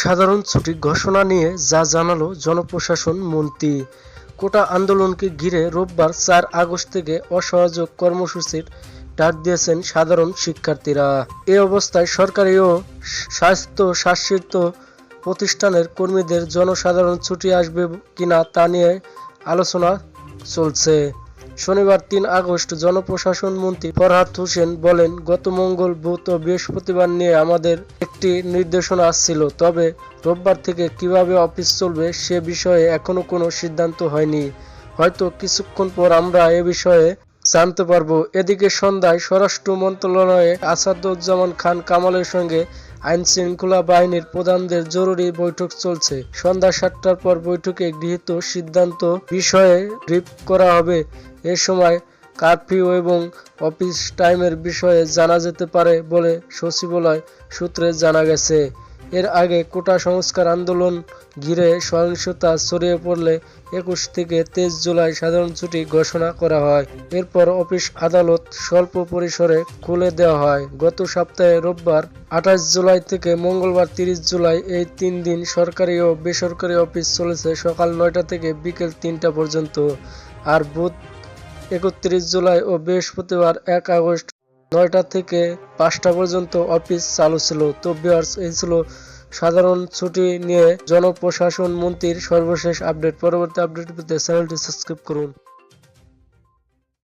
সাধারণ ছুটি ঘোষণা নিয়ে যা জানালো জনপ্রশাসন মন্ত্রী। কোটা আন্দোলনকে ঘিরে রোববার চার আগস্ট থেকে অসহযোগ কর্মসূচির ডাক দিয়েছেন সাধারণ শিক্ষার্থীরা। এ অবস্থায় সরকারি ও স্বাস্থ্য শাসিত প্রতিষ্ঠানের কর্মীদের জনসাধারণ ছুটি আসবে কিনা তা নিয়ে আলোচনা চলছে। শনিবার তিন আগস্ট জনপ্রশাসন মন্ত্রী ফরহাদ হোসেন বলেন, গত মঙ্গল বুধ ও বৃহস্পতিবার নিয়ে আমাদের একটি নির্দেশনা আসছিল, তবে রোববার থেকে কীভাবে অফিস চলবে সে বিষয়ে এখনও কোনো সিদ্ধান্ত হয়নি। হয়তো কিছুক্ষণ পর আমরা এ বিষয়ে জানতে পারব। এদিকে সন্ধ্যায় স্বরাষ্ট্র মন্ত্রণালয়ে আসাদুজ্জামান খান কামালের সঙ্গে আইন শৃঙ্খলা বাহিনীর প্রধানদের জরুরি বৈঠক চলছে। সন্ধ্যা সাতটার পর বৈঠকে গৃহীত সিদ্ধান্ত বিষয়ে ব্রিফ করা হবে। এ সময় কারফিউ এবং অফিস টাইমের বিষয়ে জানা যেতে পারে বলে সচিবালয় সূত্রে জানা গেছে। এর আগে কোটা সংস্কার আন্দোলন ঘিরে সহিংসতা ছড়িয়ে পড়লে একুশ থেকে তেইশ জুলাই সাধারণ ছুটি ঘোষণা করা হয়। এরপর অফিস আদালত স্বল্প পরিসরে খুলে দেওয়া হয়। গত সপ্তাহে রোববার আঠাশ জুলাই থেকে মঙ্গলবার তিরিশ জুলাই এই তিন দিন সরকারি ও বেসরকারি অফিস চলেছে সকাল নয়টা থেকে বিকেল তিনটা পর্যন্ত। আর বুধ একত্রিশ জুলাই ও বৃহস্পতিবার এক আগস্ট নয়টা থেকে পাঁচটা পর্যন্ত অফিস চালু ছিল। তো বিয়ার্স এই ছিল সাধারণ ছুটি নিয়ে জনপ্রশাসন মন্ত্রীর সর্বশেষ আপডেট। পরবর্তী আপডেট পেতে চ্যানেলটি সাবস্ক্রাইব করুন।